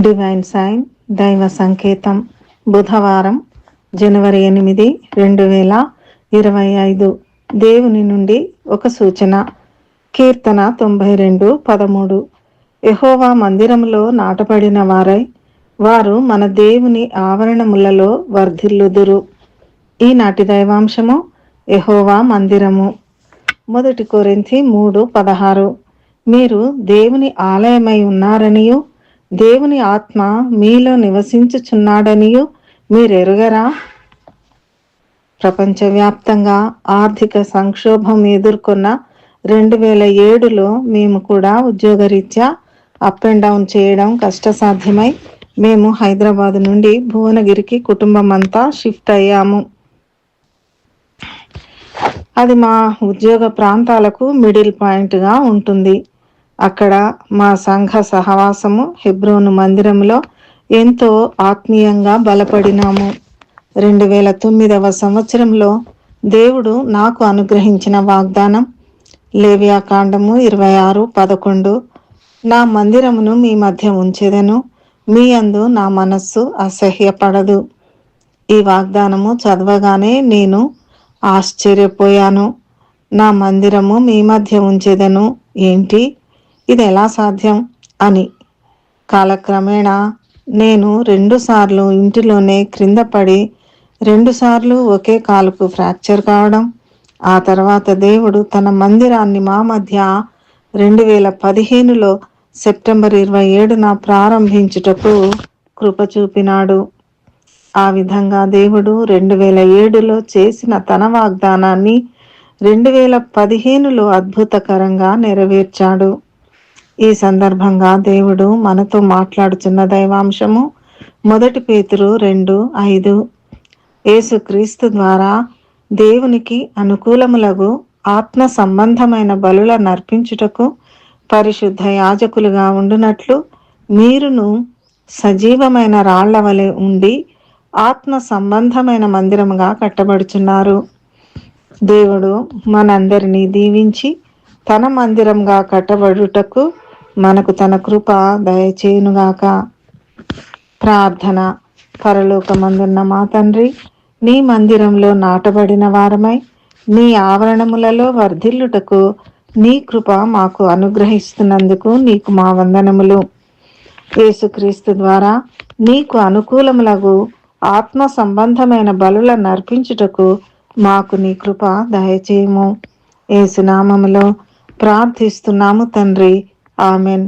Divine sign దైవ సంకేతం బుధవారం జనవరి ఎనిమిది రెండు వేల ఇరవై ఐదు. దేవుని నుండి ఒక సూచన. కీర్తన తొంభై రెండు పదమూడు. యహోవా మందిరములో నాటబడిన వారై వారు మన దేవుని ఆవరణములలో వర్ధిల్లుదురు. ఈనాటి దైవాంశము యహోవా మందిరము. మొదటి కొరింథీ మూడు పదహారు. మీరు దేవుని ఆలయమై ఉన్నారనియు దేవుని ఆత్మ మీలో నివసించుచున్నాడనియు మీరెరుగరా? ప్రపంచవ్యాప్తంగా ఆర్థిక సంక్షోభం ఎదుర్కొన్న రెండు వేల ఏడులో మేము కూడా ఉద్యోగరీత్యా అప్ అండ్ డౌన్ చేయడం కష్టసాధ్యమై మేము హైదరాబాద్ నుండి భువనగిరికి కుటుంబం అంతా షిఫ్ట్ అయ్యాము. అది మా ఉద్యోగ ప్రాంతాలకు మిడిల్ పాయింట్గా ఉంటుంది. అక్కడ మా సంఘ సహవాసము హెబ్రోను మందిరంలో ఎంతో ఆత్మీయంగా బలపడినాము. రెండు వేల తొమ్మిదవ సంవత్సరంలో దేవుడు నాకు అనుగ్రహించిన వాగ్దానం లేవ్యాకాండము ఇరవై ఆరు పదకొండు. నా మందిరమును మీ మధ్య ఉంచేదను. మీ అందు నా మనస్సు అసహ్యపడదు. ఈ వాగ్దానము చదవగానే నేను ఆశ్చర్యపోయాను. నా మందిరము మీ మధ్య ఉంచేదను. ఏంటి? ఇది ఎలా సాధ్యం? అని. కాలక్రమేణా నేను రెండుసార్లు ఇంటిలోనే క్రింద పడి రెండుసార్లు ఒకే కాలుకు ఫ్రాక్చర్ కావడం ఆ తర్వాత దేవుడు తన మందిరాన్ని మా మధ్య రెండు వేల పదిహేనులో సెప్టెంబర్ ఇరవై ఏడున ప్రారంభించుటకు కృప చూపినాడు. ఆ విధంగా దేవుడు రెండు వేల ఏడులో చేసిన తన వాగ్దానాన్ని రెండు వేల పదిహేనులో అద్భుతకరంగా నెరవేర్చాడు. ఈ సందర్భంగా దేవుడు మనతో మాట్లాడుచున్న దైవాంశము మొదటి పేతురు రెండు ఐదు. యేసుక్రీస్తు ద్వారా దేవునికి అనుకూలములగు ఆత్మ సంబంధమైన బలుల నర్పించుటకు పరిశుద్ధ యాజకులుగా ఉండునట్లు మీరును సజీవమైన రాళ్ళ వలె ఉండి ఆత్మ సంబంధమైన మందిరముగా కట్టబడుచున్నారు. దేవుడు మనందరినీ దీవించి తన మందిరంగా కట్టబడుటకు మనకు తన కృప దయచేయునుగాక ప్రార్థన. పరలోకమందున్న మా తండ్రి నీ మందిరంలో నాటబడిన వారమై నీ ఆవరణములలో వర్ధిల్లుటకు నీ కృప మాకు అనుగ్రహిస్తున్నందుకు నీకు మా వందనములు. యేసుక్రీస్తు ద్వారా నీకు అనుకూలములగు ఆత్మ సంబంధమైన బలుల నర్పించుటకు మాకు నీ కృప దయచేయము. ఏసునామములో ప్రార్థిస్తున్నాము తండ్రి. ആമേൻ